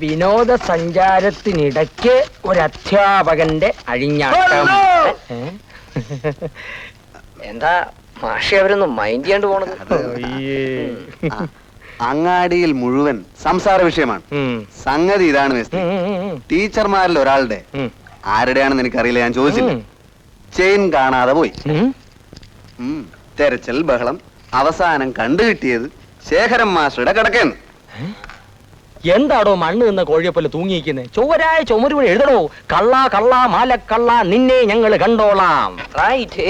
വിനോദസഞ്ചാരത്തിനിടയ്ക്ക് ഒരു അധ്യാപകന്റെ അഴിഞ്ഞാട്ടം എന്താ മാഷി അവരൊന്നും മൈൻഡ് ചെയ്യാണ്ട് പോണത്? അങ്ങാടിയിൽ മുഴുവൻ സംസാര വിഷയമാണ്. സംഗതി ഇതാണ് ടീച്ചർമാരിൽ ഒരാളുടെ. ആരുടെയാണെന്ന് എനിക്കറിയില്ല ഞാൻ ചോദിച്ചില്ല. ചെയിൻ കാണാതെ പോയി. തെരച്ചിൽ ബഹളം. അവസാനം കണ്ടുകിട്ടിയത് ശേഖരം മാസ്റ്ററുടെ കിടക്കേന്ന് എന്താടോ മണ്ണ് നിന്ന കോഴിയെപ്പോലെ തൂങ്ങിയിരിക്കുന്നത് ചൊവ്വരായ ചുമര് വഴി എഴുതണോ? കള്ള കള്ള മാലക്കള്ള നിന്നെ ഞങ്ങൾ കണ്ടോളാം. റൈറ്റ്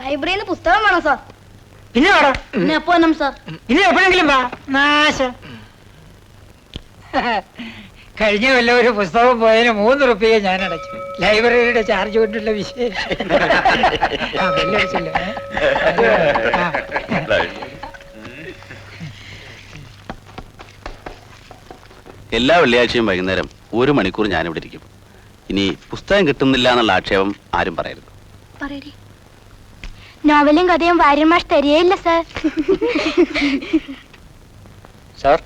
ലൈബ്രറിയിൽ നിന്ന് പുസ്തകം വേണം സാർ? പിന്നെ എപ്പോ വരണം സാർ ഇനി എപ്പോഴെങ്കിലും വാ. നാശം. കഴിഞ്ഞ വല്ല ഒരു പുസ്തകം പോയതിന് മൂന്ന് റുപ്യ ഞാൻ അടച്ചു. ലൈബ്രറിയുടെ ചാർജ് കൊണ്ടുള്ള വിശേഷം. ആ, ബെല്ലടിച്ചല്ലോ, ഏ? ആ. എല്ലാ വെള്ളിയാഴ്ചയും വൈകുന്നേരം ഒരു മണിക്കൂർ ഞാനിവിടെ ഇരിക്കും. ഇനി പുസ്തകം കിട്ടുന്നില്ല എന്നുള്ള ആക്ഷേപം ആരും പറയരുത്. പറയടി. നോവലും കഥയും വാര്യമാഷ് തരികയില്ല സർ സാർ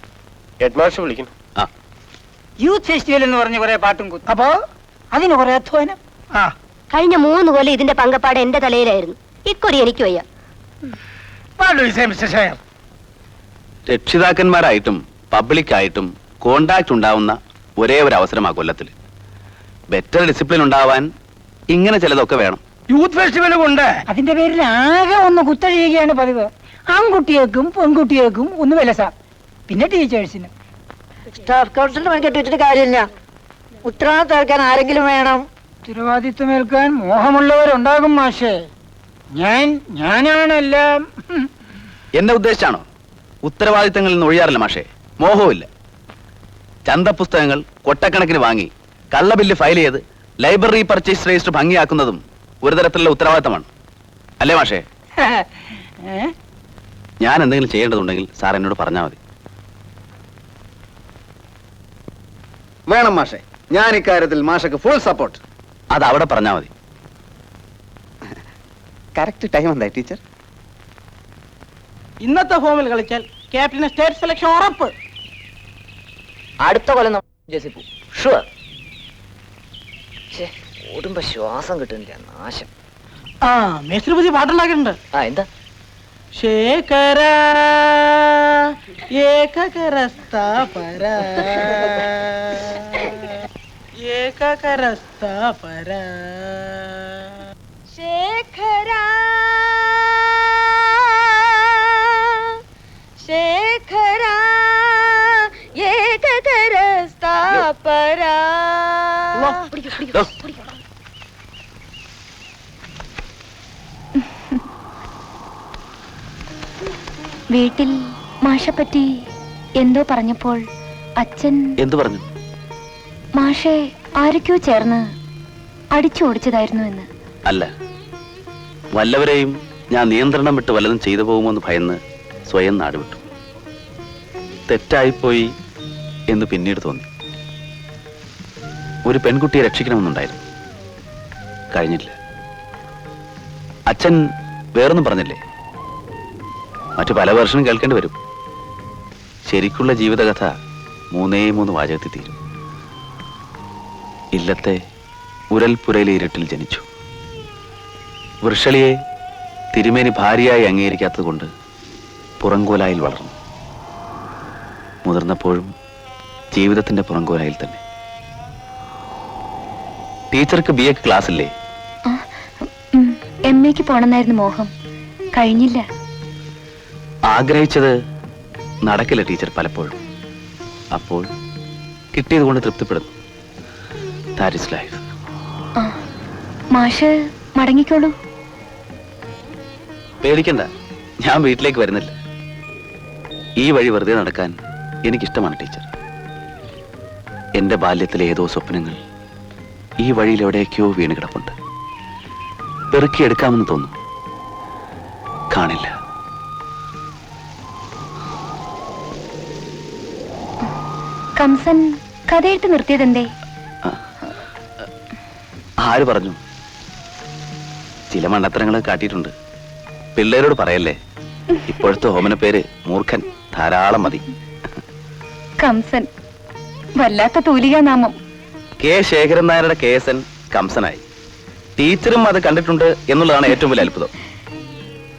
ഹെഡ് മാസ്റ്റർ വിളിക്കുന്നു. ആ. യൂത്ത് ഫെസ്റ്റിവൽ എന്ന് പറഞ്ഞ കുറെ പാട്ടും കുത്തും അപ്പോ അതിന് കുറെ അധ്വാനം. ആ. കഴിഞ്ഞ മൂന്ന് കൊല്ലം ഇതിന്റെ പങ്കപ്പാട് എന്റെ തലയിലായിരുന്നു. ഇക്കുറി എനിക്ക് വയ്യ മിസ്റ്റർ ഷെയർ രക്ഷിതാക്കന്മാരായിട്ടും പബ്ലിക്കായിട്ടും കോണ്ടാക്ട് ഉണ്ടാവുന്ന ഒരേ ഒരു അവസരമാ കൊല്ലത്തിൽ ബെറ്റർ ഡിസിപ്ലിൻ ഉണ്ടാവാൻ ഇങ്ങനെ ചിലതൊക്കെ വേണം. യൂത്ത് ഫെസ്റ്റിവലും ഉണ്ട് അതിന്റെ പേരിൽ ആകെ ഒന്ന് കുത്തഴിയുകയാണ് പതിവ്. ആൺകുട്ടികൾക്കും പെൺകുട്ടികൾക്കും ഒന്ന് വില സാർ പിന്നെ ടീച്ചേഴ്സിന്. സ്റ്റാഫ് കൗൺസിലിന്റെ മെനക്കെട്ട് വെച്ചിട്ട് കാര്യമില്ല. ഉത്തരവാദിത്തം ഏൽക്കാൻ ആരെങ്കിലും വേണം. ഉത്തരവാദിത്വമേൽക്കാൻ മോഹമുള്ളവരുണ്ടാകും മാഷേ. ഞാൻ ഞാനാണെല്ലാം. ഹും. എന്നെ ഉദ്ദേശിച്ചാണോ ഉത്തരവാദിത്തങ്ങളിൽ നിന്ന് ഒഴിയാറില്ല മാഷേ. മോഹവുമില്ല. ചന്തപുസ്തകങ്ങൾ കൊട്ടക്കണക്കിന് വാങ്ങി കള്ളബില്ല് ഫയൽ ചെയ്ത് ലൈബ്രറി പർച്ചേസ് രജിസ്റ്റർ ഭംഗിയാക്കുന്നതും ഒരു തരത്തിലുള്ള ഉത്തരവാദിത്തമാണ്. അല്ലേ മാഷേ? ഞാൻ എന്തെങ്കിലും ചെയ്യേണ്ടതുണ്ടെങ്കിൽ സാർ എന്നോട് പറഞ്ഞാൽ മതി. വേണം മാഷേ. ഞാൻ ഇക്കാര്യത്തിൽ മാഷക്ക് ഫുൾ സപ്പോർട്ട് അത് അവിടെ പറഞ്ഞാൽ മതി. കറക്റ്റ് ടൈം എന്തായി ടീച്ചർ ഇന്നത്തെ ഫോമിൽ കളിച്ചാൽ ക്യാപ്റ്റന് സ്റ്റേറ്റ് സെലക്ഷൻ ഉറപ്പ്. അടുത്ത കൊല്ലം ജെസിപ്പു ഷുവർ ഓടുമ്പോ ശ്വാസം കിട്ടുന്നില്ല. നാശം. ആ മേസ്ത്രി പുതിയ പാട്ടുണ്ടാക്കിയിട്ടുണ്ട്. ആ എന്താ? ശേഖര ഏകകരസ്ഥാപര. ഏകകരസ്ഥാപര. ശേഖര ശേഖര ഏകകര സ്ഥാപര ദോ, വീട്ടിൽ മാഷപ്പറ്റി എന്തോ പറഞ്ഞപ്പോൾ അച്ഛൻ എന്തു പറഞ്ഞു? മാഷെ ആരൊക്കെയോ ചേർന്ന് അടിച്ചു ഓടിച്ചതായിരുന്നു എന്ന്. അല്ല. വല്ലവരെയും ഞാൻ നിയന്ത്രണം വിട്ട് വല്ലതും ചെയ്തു പോകുമെന്ന് ഭയന്ന് സ്വയം നാടുവിട്ടു തെറ്റായിപ്പോയി എന്ന് പിന്നീട് തോന്നി. ഒരു പെൺകുട്ടിയെ രക്ഷിക്കണമെന്നുണ്ടായിരുന്നു. കഴിഞ്ഞില്ല. അച്ഛൻ വേറൊന്നും പറഞ്ഞില്ലേ? മറ്റു പല വർഷം കേൾക്കേണ്ടി വരും. ശരിക്കുള്ള ജീവിതകഥ മൂന്നേ മൂന്ന് വാചകത്തിൽ തീരും. ഇല്ലത്തെ ഉരൽപുരയിലെ ഇരുട്ടിൽ ജനിച്ചു. വൃഷളിയെ തിരുമേനി ഭാര്യയായി അംഗീകരിക്കാത്തത് കൊണ്ട് പുറങ്കോലായിൽ വളർന്നു. മുതിർന്നപ്പോഴും ജീവിതത്തിന്റെ പുറങ്കോലായിൽ തന്നെ. ടീച്ചർക്ക് ബി എ ക്ലാസ്സില്ലേ? എം എക്ക് പോണെന്നായിരുന്നു മോഹം. കഴിഞ്ഞില്ല. ആഗ്രഹിച്ചത് നടക്കില്ല ടീച്ചർ പലപ്പോഴും. അപ്പോൾ കിട്ടിയത് കൊണ്ട് തൃപ്തിപ്പെടുന്നു. ദാറ്റ് ഇസ് ലൈഫ് ആ, മാഷ് മടങ്ങിക്കോളൂ. പേടിക്കണ്ട. ഞാൻ വീട്ടിലേക്ക് വരുന്നില്ല. ഈ വഴി വെറുതെ നടക്കാൻ എനിക്കിഷ്ടമാണ് ടീച്ചർ. എന്റെ ബാല്യത്തിലെ ഏതോ സ്വപ്നങ്ങൾ ഈ വഴിയിൽ എവിടേക്കോ വീണ് കിടപ്പുണ്ട്. പെറുക്കിയെടുക്കാമെന്ന് തോന്നുന്നു. കാണില്ല. കംസൻ കഥയെടുത്ത് നിർത്തിയതെന്തേ? ആര് പറഞ്ഞു? ചില മണ്ണത്തരങ്ങൾ കാട്ടിയിട്ടുണ്ട്. പിള്ളേരോട് പറയല്ലേ? ഇപ്പോഴത്തെ ഓമന പേര് മൂർഖൻ ധാരാളം മതി. കംസൻ വല്ലാത്ത തൂലിക നാമം. കെ ശേഖരൻ നായരുടെ കേസൻ കംസനായി. ടീച്ചറും അത് കണ്ടിട്ടുണ്ട് എന്നുള്ളതാണ് ഏറ്റവും വലിയ അത്ഭുതം.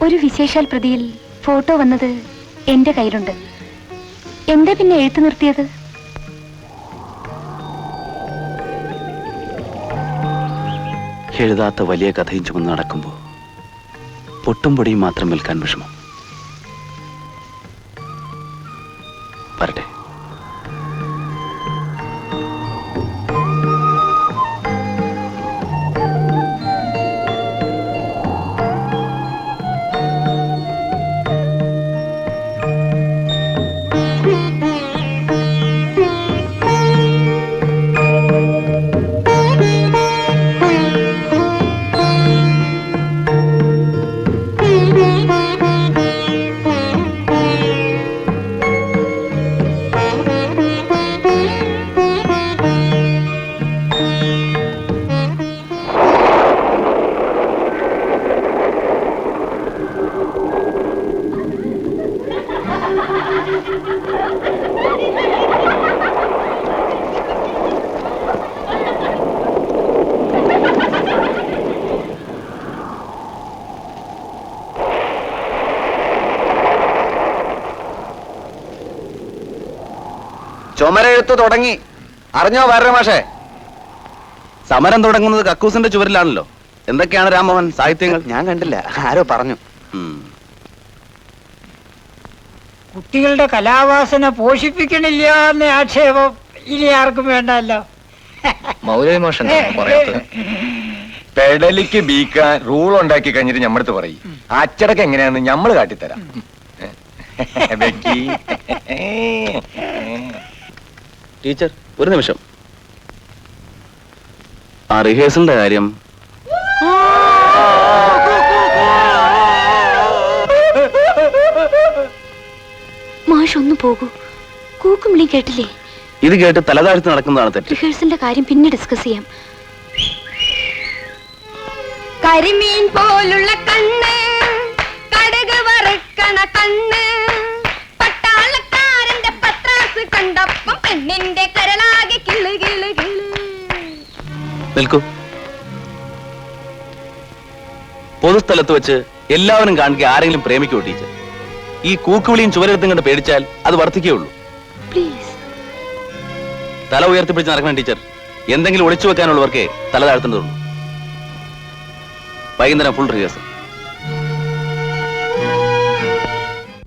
ഒരു വിശേഷാൽ പ്രതിയിൽ ഫോട്ടോ വന്നത് എന്റെ കയ്യിലുണ്ട്. എന്താ പിന്നെ എഴുത്തു നിർത്തിയത്? എഴുതാത്ത വലിയ കഥയും ചുമന്ന് നടക്കുമ്പോൾ പൊട്ടും പൊടിയും മാത്രം വിൽക്കാൻ വിഷമം. വരട്ടെ. ചുമരെഴുത്ത് തുടങ്ങി. അറിഞ്ഞോ വരമാഷേ സമരം തുടങ്ങുന്നത് കക്കൂസിന്റെ ചുവരിലാണല്ലോ. എന്തൊക്കെയാണ് രാമോഹൻ സാഹിത്യങ്ങൾ? ഞാൻ കണ്ടില്ല. ആരോ പറഞ്ഞു. കുട്ടികളുടെ കലാവാസന പോഷിപ്പിക്കണില്ല എന്ന ആക്ഷേപം ഇനി ആർക്കും വേണ്ടല്ലോ. പെടലിക്ക് ബീക്കാൻ റൂൾ ഉണ്ടാക്കി കഴിഞ്ഞിട്ട് ഞമ്മടുത്ത് പറയും. അച്ചടക്ക എങ്ങനെയാന്ന് ഞമ്മൾ കാട്ടിത്തരാം. ടീച്ചർ ഒരു നിമിഷം. ആ റിഹേഴ്സലിന്റെ കാര്യം. മാഷ് ഒന്ന് പോകൂ. കൂക്കുമിളി കേട്ടില്ലേ? ഇത് കേട്ട് തലതാഴ്ത്തി നടക്കുന്നതാണ് തെറ്റ്. റിഹേഴ്സലിന്റെ കാര്യം പിന്നെ ഡിസ്കസ് ചെയ്യാം. കരിമീൻ പോലുള്ള കണ്ണ് കടുക് വറുക്കണ കണ്ണ്. നിൽക്കൂ. പൊതുസ്ഥലത്ത് വെച്ച് എല്ലാവരും കാണുക ആരെങ്കിലും പ്രേമിക്കോ ടീച്ചർ? ഈ കൂക്കുവിളിയും ചുവരെടുത്തും കണ്ട് പേടിച്ചാൽ അത് വർദ്ധിക്കുകയുള്ളൂ. തല ഉയർത്തിപ്പിടിച്ച് നടക്കണം ടീച്ചർ. എന്തെങ്കിലും ഒളിച്ചു വെക്കാനുള്ളവർക്കേ തല താഴ്ത്തേണ്ടതുള്ളൂ. വൈകുന്നേരം ഫുൾ റിഹേഴ്സൽ